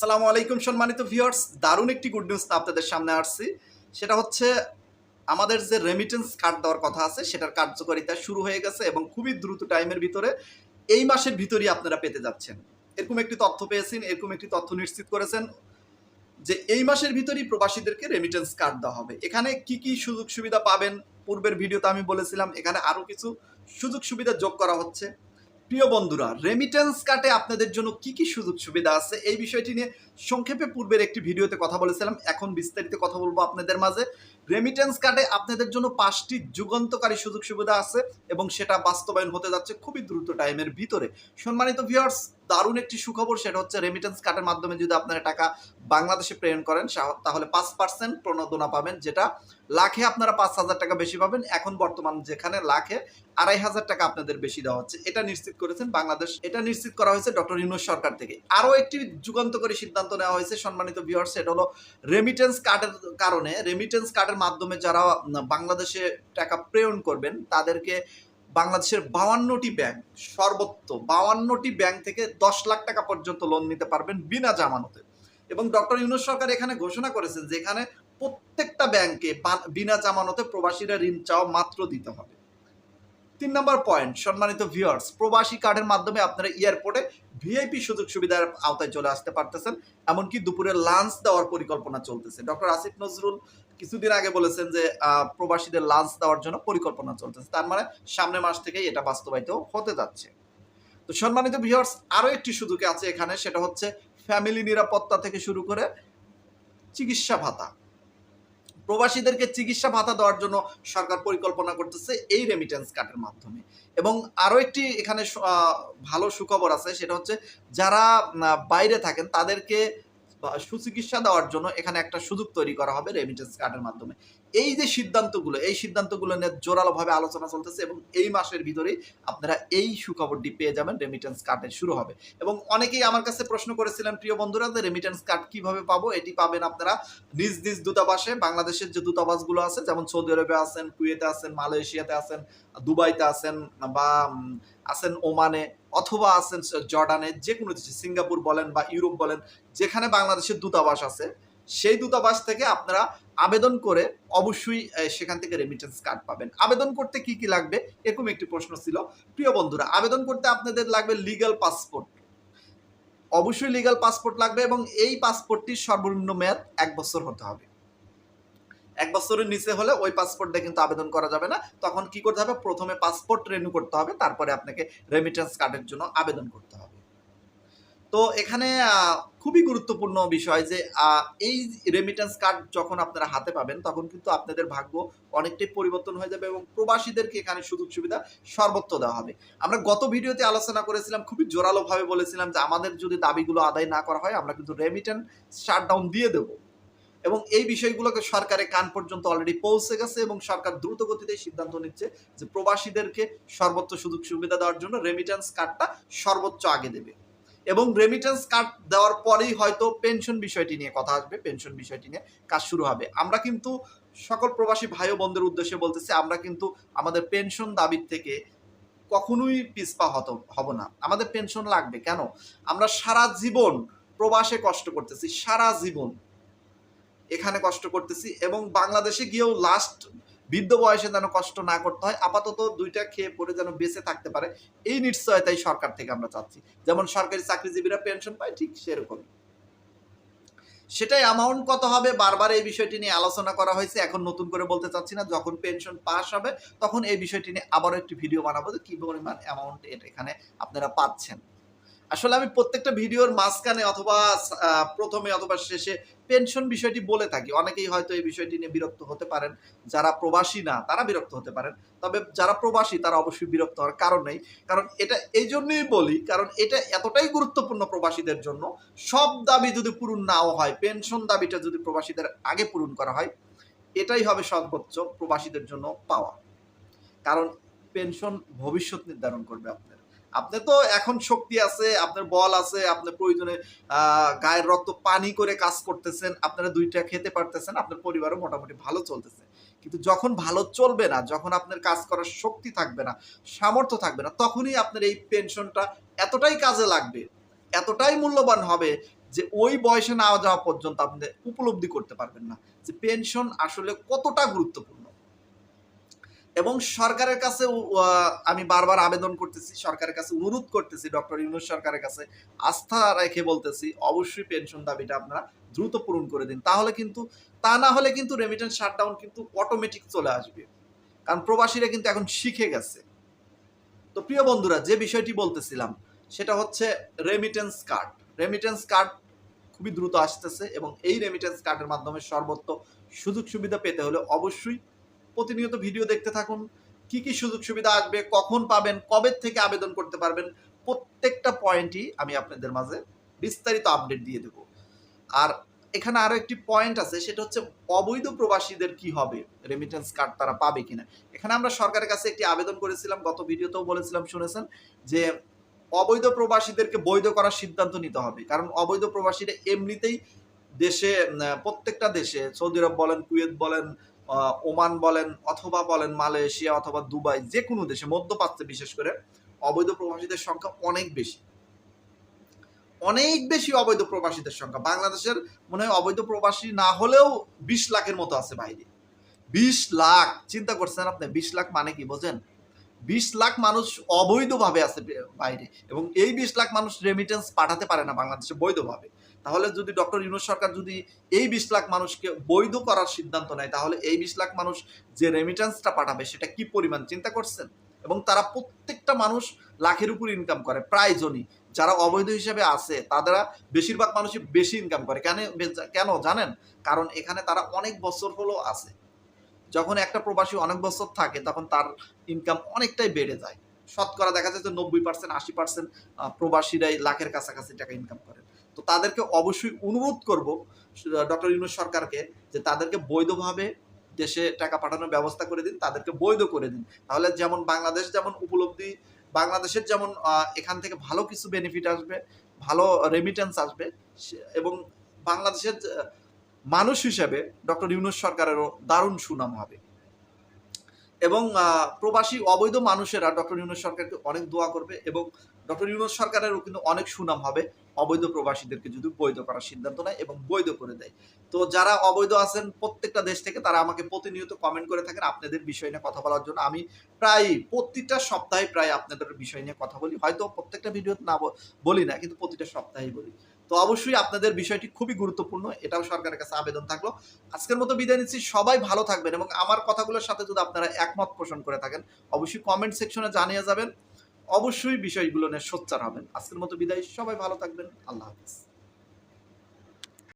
আসসালামু আলাইকুম সম্মানিত ভিউয়ার্স। দারুণ একটি গুড নিউজ আপনাদের সামনে আসছি। সেটা হচ্ছে, আমাদের যে রেমিটেন্স কার্ড দেওয়ার কথা আছে, সেটার কার্যকারিতা শুরু হয়ে গেছে এবং খুবই দ্রুত টাইমের ভিতরে এই মাসের ভিতরেই আপনারা পেতে যাচ্ছেন। এরকম একটি তথ্য পেয়েছেন, এরকম একটি তথ্য নিশ্চিত করেছেন যে এই মাসের ভিতরেই প্রবাসীদেরকে রেমিটেন্স কার্ড দেওয়া হবে। এখানে কি কি সুযোগ সুবিধা পাবেন? পূর্বের ভিডিওতে আমি বলেছিলাম, এখানে আরও কিছু সুযোগ সুবিধা যোগ করা হচ্ছে। প্রিয় বন্ধুরা রেমিটেন্স কার্ডে আপনাদের জন্য কি কি সুযোগ সুবিধা আছে এই বিষয়টি নিয়ে সংক্ষেপে পূর্বের একটি ভিডিওতে কথা বলেছিলাম। এখন বিস্তারিত কথা বলব আপনাদের মাঝে। রেমিটেন্স কার্ডে আপনাদের জন্য পাঁচটি যুগান্তকারী সুযোগ সুবিধা আছে এবং সেটা বাস্তবায়ন হতে যাচ্ছে খুবই দ্রুত টাইমের ভিতরে। সম্মানিত ভিউয়ার্স দারুণ একটি সুখবর, সেটা হচ্ছে রেমিটেন্স কার্ডের মাধ্যমে যদি আপনারা টাকা বাংলাদেশে প্রেরণ করেন তাহলে পাঁচ পার্সেন্ট প্রণোদনা পাবেন, যেটা লাখে আপনারা পাঁচ হাজার টাকা বেশি পাবেন। এখন বর্তমান যেখানে লাখে আড়াই হাজার টাকা আপনাদের বেশি দেওয়া হচ্ছে। এটা নিশ্চিত করেছেন বাংলাদেশ, এটা নিশ্চিত করা হয়েছে ডক্টর ইউনুস সরকার থেকে। আরও একটি যুগান্তকারী সিদ্ধান্ত নেওয়া হয়েছে, সম্মানিত ভিউয়ার্স সেটা হলো রেমিটেন্স কার্ডের কারণে রেমিটেন্স কার্ডের মাধ্যমে যারা বাংলাদেশে টাকা প্রেরণ করবেন, তাদেরকে বাংলাদেশের বাউান্নটি ব্যাংক সর্বোচ্চ বাউান্নটি ব্যাংক থেকে দশ লাখ টাকা পর্যন্ত লোন নিতে পারবেন বিনা জামানতে। এবং ডক্টর ইউনুস সরকার এখানে ঘোষণা করেছেন যে এখানে প্রত্যেকটা ব্যাংকে বিনা জামানতে প্রবাসীরা ঋণ চাও মাত্র দিতে হবে। তিন নম্বর পয়েন্ট, সম্মানিত ভিউয়ার্স, প্রবাসী কার্ডের মাধ্যমে আপনারা এয়ারপোর্টে ভিআইপি সুযোগ সুবিধার আওতায় চলে আসতে পারতেছেন, এমনকি দুপুরে লাঞ্চ দেওয়ার পরিকল্পনা চলতেছে। ডক্টর আসিফ নজরুল কিছুদিন আগে বলেছেন যে প্রবাসীদের লাঞ্চ দেওয়ার জন্য পরিকল্পনা চলতেছে। তার মানে সামনের মাস থেকেই এটা বাস্তবায়িত হতে যাচ্ছে। তো সম্মানিত ভিউয়ার্স আরও একটি সুযোগ আছে এখানে, সেটা হচ্ছে ফ্যামিলি নিরাপত্তা থেকে শুরু করে চিকিৎসা ভাতা। প্রবাসীদেরকে চিকিৎসা ভাতা দেওয়ার জন্য সরকার পরিকল্পনা করতেছে এই রেমিটেন্স কার্ডের মাধ্যমে। এবং আরও একটি এখানে ভালো সুখবর আছে, সেটা হচ্ছে যারা বাইরে থাকেন, তাদেরকে সুচিকিৎসা দেওয়ার জন্য এখানে একটা সুযোগ তৈরি করা হবে রেমিটেন্স কার্ডের মাধ্যমে। এই যে সিদ্ধান্তগুলো, এই সিদ্ধান্তগুলো নিয়ে জোরালোভাবে আলোচনা চলতেছে এবং এই মাসের ভিতরেই আপনারা এই সুখবরটি পেয়ে যাবেন রেমিটেন্স কার্ডের শুরু হবে। এবং অনেকেই আমার কাছে প্রশ্ন করেছিলেন, প্রিয় বন্ধুরা, যে রেমিটেন্স কার্ড কীভাবে পাবো? এটি পাবেন আপনারা নিজ নিজ দূতাবাসে। বাংলাদেশের যে দূতাবাসগুলো আছে, যেমন সৌদি আরবে আছেন, কুয়েতে আছেন, মালয়েশিয়াতে আছেন, দুবাইতে আছেন বা আছেন ওমানে অথবা আছেন জর্ডানে যে কোনো দেশে, সিঙ্গাপুর বলেন বা ইউরোপ বলেন, যেখানে বাংলাদেশের দূতাবাস আছে, সেই দূতাবাস থেকে আপনারা আবেদন করে অবশ্যই সেখান থেকে রেমিটেন্স কার্ড পাবেন। আবেদন করতে কি কি লাগবে? এরকম একটি প্রশ্ন ছিল। প্রিয় বন্ধুরা, আবেদন করতে আপনাদের লাগবে লিগ্যাল পাসপোর্ট অবশ্যই লিগাল পাসপোর্ট লাগবে এবং এই পাসপোর্টটির সর্বনিম্ন মেয়াদ এক বছর হতে হবে। এক বছরের নিচে হলে ওই পাসপোর্ট দিয়ে কিন্তু আবেদন করা যাবে না। তখন কি করতে হবে? প্রথমে পাসপোর্ট রেনিউ করতে হবে, তারপরে আপনাকে রেমিটেন্স কার্ডের জন্য আবেদন করতে হবে। তো এখানে খুবই গুরুত্বপূর্ণ বিষয় যে এই রেমিটেন্স কার্ড যখন আপনারা হাতে পাবেন, তখন কিন্তু আপনাদের ভাগ্য অনেকটাই পরিবর্তন হয়ে যাবে এবং প্রবাসীদেরকে এখানে সুযোগ সুবিধা সর্বত্র দেওয়া হবে। আমরা গত ভিডিওতে আলোচনা করেছিলাম, খুবই জোরালোভাবে বলেছিলাম যে, আমাদের যদি দাবিগুলো আদায় না করা হয়, আমরা কিন্তু রেমিটেন্স শাটডাউন দিয়ে দেবো। এবং এই বিষয়গুলোকে সরকারের কান পর্যন্ত অলরেডি পৌঁছে গেছে এবং সরকার দ্রুত গতিতে সিদ্ধান্ত নিচ্ছে যে প্রবাসীদেরকে সর্বোচ্চ সুযোগ সুবিধা দেওয়ার জন্য রেমিটেন্স কার্ডটা সর্বোচ্চ আগে দেবে। এবং রেমিটেন্স কার্ড দেওয়ার পরেই হয়তো পেনশন বিষয়টি নিয়ে কথা আসবে পেনশন বিষয়টি নিয়ে কাজ শুরু হবে। আমরা কিন্তু সকল প্রবাসী ভাই বোনদের উদ্দেশ্যে বলতেছি, আমরা কিন্তু আমাদের পেনশন দাবির থেকে কখনোই পিছপা হত, হব না। আমাদের পেনশন লাগবে। কেন? আমরা সারা জীবন প্রবাসে কষ্ট করতেছি, সারা জীবন। এখানে কষ্ট করতেছি এবং বাংলাদেশে গিয়েও লাস্ট বৃদ্ধ বয়সে যেন কষ্ট না করতে হয়, আপাতত দুইটা খেয়ে পরে যেন বেঁচে থাকতে পারে, এই নিশ্চয়তাই সরকার থেকে আমরা চাচ্ছি। যেমন সরকারি চাকরিজীবীরা পেনশন পায় ঠিক সেরকমই সেটাই অ্যামাউন্ট কত হবে, বারবার এই বিষয়টি নিয়ে আলোচনা করা হয়েছে, এখন নতুন করে বলতে চাচ্ছি না, যখন পেনশন পাস হবে, তখন এই বিষয়টি নিয়ে আবারও একটি ভিডিও বানাবো যে কি পরিমাণ অ্যামাউন্ট এখানে আপনারা পাচ্ছেন। আসলে আমি প্রত্যেকটা ভিডিওর মাঝখানে অথবা প্রথমে অথবা শেষে পেনশন বিষয়টি বলে থাকি। অনেকেই হয়তো এই বিষয়টি নিয়ে বিরক্ত হতে পারেন। যারা প্রবাসী না, তারা বিরক্ত হতে পারেন। তবে যারা প্রবাসী, তারা অবশ্যই বিরক্ত হওয়ার কারণ নেই। কারণ এটা, এই জন্যই বলি, কারণ এটা এতটাই গুরুত্বপূর্ণ প্রবাসীদের জন্য, সব দাবি যদি পূরণ নাও হয় পেনশন দাবিটা যদি প্রবাসীদের আগে পূরণ করা হয়, এটাই হবে সর্বোচ্চ প্রবাসীদের জন্য পাওয়া। কারণ পেনশন ভবিষ্যৎ নির্ধারণ করবে আপনার। আপনি তো এখন শক্তি আছে, আপনার বল আছে, আপনার প্রয়োজনে গায়ের রক্ত পানি করে কাজ করতেছেন, আপনারা দুইটা খেতে পারতেছেন, আপনার পরিবারও মোটামুটি ভালো চলতেছে। কিন্তু যখন ভালো চলবে না, যখন আপনার কাজ করার শক্তি থাকবে না, সামর্থ্য থাকবে না, তখনই আপনার এই পেনশনটা এতটাই কাজে লাগবে, এতটাই মূল্যবান হবে যে ওই বয়সে না যাওয়া পর্যন্ত আপনি উপলব্ধি করতে পারবেন না। যে পেনশন আসলে কতটা গুরুত্বপূর্ণ? এবং সরকারের কাছে আমি বারবার আবেদন করতেছি, সরকারের কাছে অনুরোধ করতেছি, ডক্টর ইউনুস সরকারের কাছে আস্থা রেখে বলতেছি, অবশ্যই পেনশন দাবিটা আপনারা দ্রুত পূরণ করে দিন। তাহলে কিন্তু, তা না হলে কিন্তু রেমিটেন্স শাটডাউন কিন্তু অটোমেটিক চলে আসবে। কারণ প্রবাসীরা কিন্তু এখন শিখে গেছে। তো প্রিয় বন্ধুরা, যে বিষয়টি বলতেছিলাম, সেটা হচ্ছে রেমিটেন্স কার্ড রেমিটেন্স কার্ড খুবই দ্রুত আসতেছে এবং এই রেমিটেন্স কার্ডের মাধ্যমে সর্বত্র সুযোগ সুবিধা পেতে হলে অবশ্যই প্রতিনিয়ত ভিডিও দেখতে থাকুন। কি কি সুযোগ সুবিধা আসবে, কখন পাবেন, কবে থেকে আবেদন করতে পারবেন, প্রত্যেকটা পয়েন্টই আমি আপনাদের মাঝে বিস্তারিত আপডেট দিয়ে দেব। আর এখানে আরও একটি পয়েন্ট আছে, সেটা হচ্ছে অবৈধ প্রবাসীদের কি হবে রেমিটেন্স কার্ড তারা পাবে কিনা। এখানে আমরা সরকারের কাছে একটি আবেদন করেছিলাম, গত ভিডিওতেও বলেছিলাম, শুনেছেন? যে অবৈধ প্রবাসীদেরকে বৈধ করার সিদ্ধান্ত নিতে হবে। কারণ অবৈধ প্রবাসীরা এমনিতেই দেশে প্রত্যেকটা দেশে, সৌদি আরব বলেন, কুয়েত বলেন ওমান বলেন অথবা বলেন মালয়েশিয়া অথবা দুবাই যে কোনো দেশে, মধ্যপ্রাচ্যে বিশেষ করে, অবৈধ প্রবাসীদের সংখ্যা অনেক বেশি। অনেক বেশি অবৈধ প্রবাসীদের সংখ্যা। বাংলাদেশের মনে হয় অবৈধ প্রবাসী না হলেও বিশ লাখের মতো আছে বাইরে। বিশ লাখ, চিন্তা করছেন আপনি, বিশ লাখ মানে কি বোঝেন? বিশ লাখ মানুষ অবৈধভাবে আছে বাইরে এবং এই বিশ লাখ মানুষ রেমিটেন্স পাঠাতে পারে না বাংলাদেশে বৈধভাবে। তাহলে যদি ডক্টর ইউনুস সরকার যদি এই বিশ লাখ মানুষকে বৈধ করার সিদ্ধান্ত নেয়, তাহলে এই বিশ লাখ মানুষ যে রেমিটেন্সটা পাঠাবে, সেটা কি পরিমাণ চিন্তা করছেন? এবং তারা প্রত্যেকটা মানুষ লাখের উপর ইনকাম করে প্রায় জনই যারা অবৈধ হিসেবে আছে তারা বেশিরভাগ মানুষই বেশি ইনকাম করে। কেন কেন জানেন? কারণ এখানে তারা অনেক বছর হলো আছে। যখন একটা প্রবাসী অনেক বছর থাকে, তখন তার ইনকাম অনেকটাই বেড়ে যায়। শতকরা দেখা যায় যে নব্বই পার্সেন্ট আশি পার্সেন্ট প্রবাসীরাই লাখের কাছাকাছি টাকা ইনকাম করে। তো তাদেরকে অবশ্যই অনুরোধ করব, ডক্টর ইউনুস সরকারকে যে তাদেরকে বৈধভাবে দেশে টাকা পাঠানোর ব্যবস্থা করে দিন, তাদেরকে বৈধ করে দিন। তাহলে যেমন বাংলাদেশ যেমন উপলব্ধি, বাংলাদেশের যেমন এখান থেকে ভালো কিছু বেনিফিট আসবে, ভালো রেমিটেন্স আসবে এবং বাংলাদেশের মানুষ হিসেবে ডক্টর ইউনুস সরকারেরও দারুণ সুনাম হবে। এবং প্রবাসী অবৈধ মানুষেরা ডক্টর ইউনুস সরকারকে অনেক দোয়া করবে এবং ডক্টর ইউনুস সরকারেরও কিন্তু অনেক সুনাম হবে। অবৈধ প্রবাসীদেরকে যদি বৈধ করার সিদ্ধান্ত নেয় এবং বৈধ করে দেয়। তো যারা অবৈধ আছেন প্রত্যেকটা দেশ থেকে, তারা আমাকে প্রতিনিয়ত কমেন্ট করে থাকেন আপনাদের বিষয় নিয়ে কথা বলার জন্য। আমি প্রায় প্রতিটা সপ্তাহে প্রায় আপনাদের বিষয় নিয়ে কথা বলি। হয়তো প্রত্যেকটা ভিডিও না বলি না, কিন্তু প্রতিটা সপ্তাহেই বলি। তো অবশ্যই আপনাদের বিষয়টি খুবই গুরুত্বপূর্ণ, এটাও সরকারের কাছে আবেদন থাকল। আজকের মতো বিদায় নিচ্ছি। সবাই ভালো থাকবেন এবং আমার কথাগুলোর সাথে যদি আপনারা একমত পোষণ করে থাকেন, অবশ্যই কমেন্ট সেকশনে জানিয়ে যাবেন। অবশ্যই বিষয়গুলো নিয়ে সোচ্চার হবেন। আজকের মতো বিদায়। সবাই ভালো থাকবেন। আল্লাহ হাফিজ।